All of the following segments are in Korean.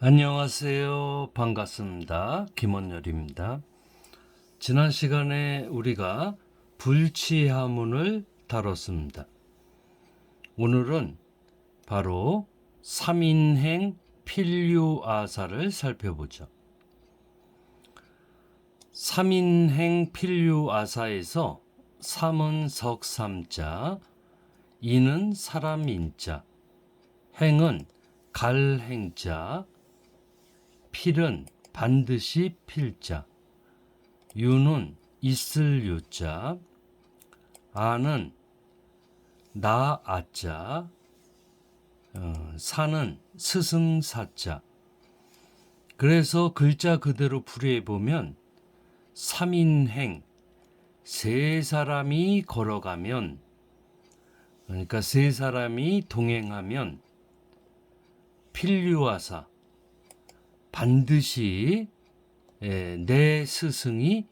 안녕하세요. 반갑습니다. 김원열입니다. 지난 시간에 우리가 불치하문을 다뤘습니다. 오늘은 바로 3인행 필류아사를 살펴보죠. 3인행 필류아사에서 3은 석삼자, 인은 사람인자, 행은 갈행자, 필은 반드시 필자, 유는 있을 유자, 아는 나 아자, 어, 사는 스승 사자. 그래서 글자 그대로 풀이해 보면 삼인행 세 사람이 걸어가면 그러니까 세 사람이 동행하면 필류하사 반드시 예, 내 스승이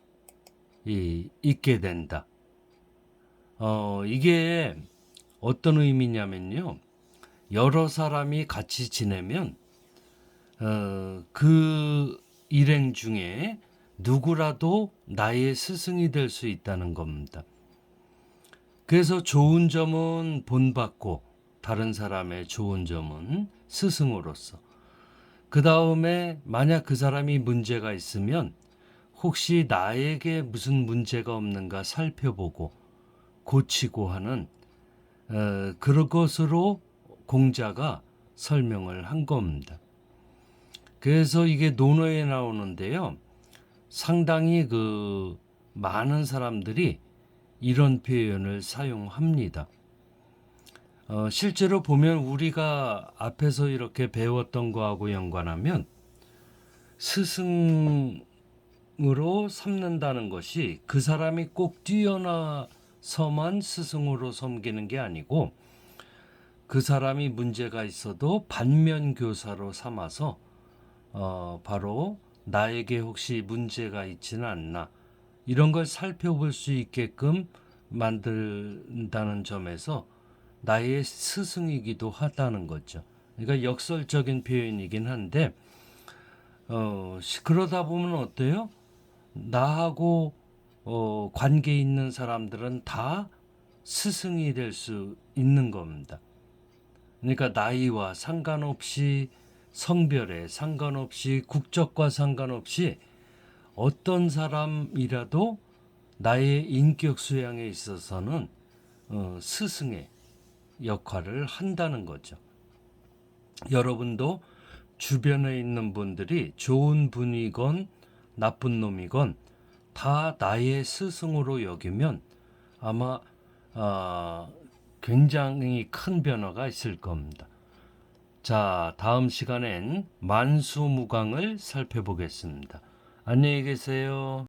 이, 있게 된다. 어, 이게 어떤 의미냐면요. 여러 사람이 같이 지내면 어, 그 일행 중에 누구라도 나의 스승이 될 수 있다는 겁니다. 그래서 좋은 점은 본받고 다른 사람의 좋은 점은 스승으로서 그 다음에 만약 그 사람이 문제가 있으면 혹시 나에게 무슨 문제가 없는가 살펴보고 고치고 하는 어, 그런 것으로 공자가 설명을 한 겁니다. 그래서 이게 논어에 나오는데요. 상당히 그 많은 사람들이 이런 표현을 사용합니다. 어, 실제로 보면 우리가 앞에서 이렇게 배웠던 거하고 연관하면 스승으로 삼는다는 것이 그 사람이 꼭 뛰어나서만 스승으로 섬기는 게 아니고 그 사람이 문제가 있어도 반면 교사로 삼아서 어, 바로 나에게 혹시 문제가 있지는 않나. 이런 걸 살펴볼 수 있게끔 만든다는 점에서 나의 스승이기도 하다는 거죠. 그러니까 역설적인 표현이긴 한데 어, 시- 그러다 보면 어때요? 나하고 어, 관계 있는 사람들은 다 스승이 될 수 있는 겁니다. 그러니까 나이와 상관없이 성별에 상관없이 국적과 상관없이 어떤 사람이라도 나의 인격 수양에 있어서는 어, 스승의 역할을 한다는 거죠. 여러분도 주변에 있는 분들이 좋은 분이건 나쁜 놈이건 다 나의 스승으로 여기면 아마 아, 굉장히 큰 변화가 있을 겁니다. 자, 다음 시간엔 만수무강을 살펴보겠습니다. 안녕히 계세요.